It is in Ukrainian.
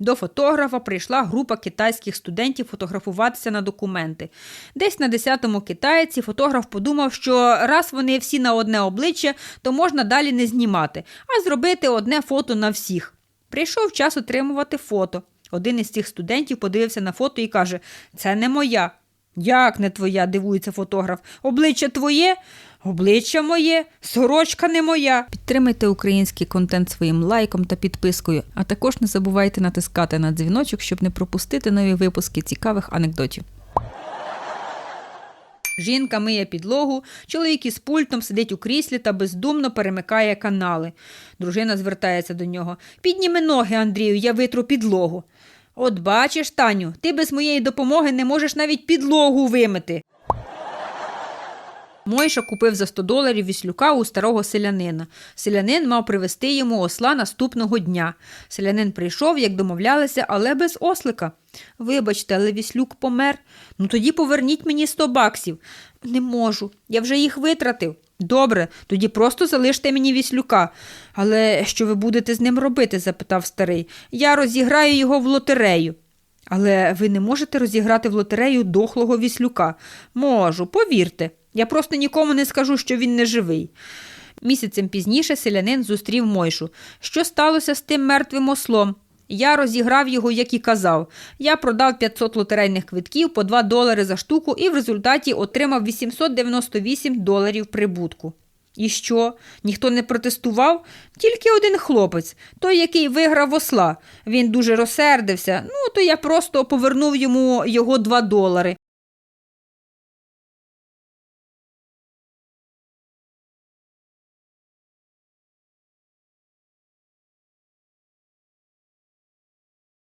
До фотографа прийшла група китайських студентів фотографуватися на документи. Десь на 10-му китаєці фотограф подумав, що раз вони всі на одне обличчя, то можна далі не знімати, а зробити одне фото на всіх. Прийшов час отримувати фото. Один із цих студентів подивився на фото і каже: Це не моя. Як не твоя? дивується фотограф. Обличчя твоє? Обличчя моє, сорочка не моя. Підтримайте український контент своїм лайком та підпискою, а також не забувайте натискати на дзвіночок, щоб не пропустити нові випуски цікавих анекдотів. Жінка миє підлогу, чоловік із пультом сидить у кріслі та бездумно перемикає канали. Дружина звертається до нього. Підніми ноги, Андрію, я витру підлогу. От бачиш, Таню, ти без моєї допомоги не можеш навіть підлогу вимити. Мойша купив за 100 доларів віслюка у старого селянина. Селянин мав привезти йому осла наступного дня. Селянин прийшов, як домовлялися, але без ослика. Вибачте, але віслюк помер. Ну тоді поверніть мені 100 баксів. Не можу, я вже їх витратив. Добре, тоді просто залиште мені віслюка. Але що ви будете з ним робити? запитав старий. Я розіграю його в лотерею. Але ви не можете розіграти в лотерею дохлого віслюка. Можу, повірте. Я просто нікому не скажу, що він не живий. Місяцем пізніше селянин зустрів Мойшу. Що сталося з тим мертвим ослом? Я розіграв його, як і казав. Я продав 500 лотерейних квитків по 2 долари за штуку і в результаті отримав 898 доларів прибутку. І що? Ніхто не протестував? Тільки один хлопець, той, який виграв осла. Він дуже розсердився. Ну, то я просто повернув йому його 2 долари.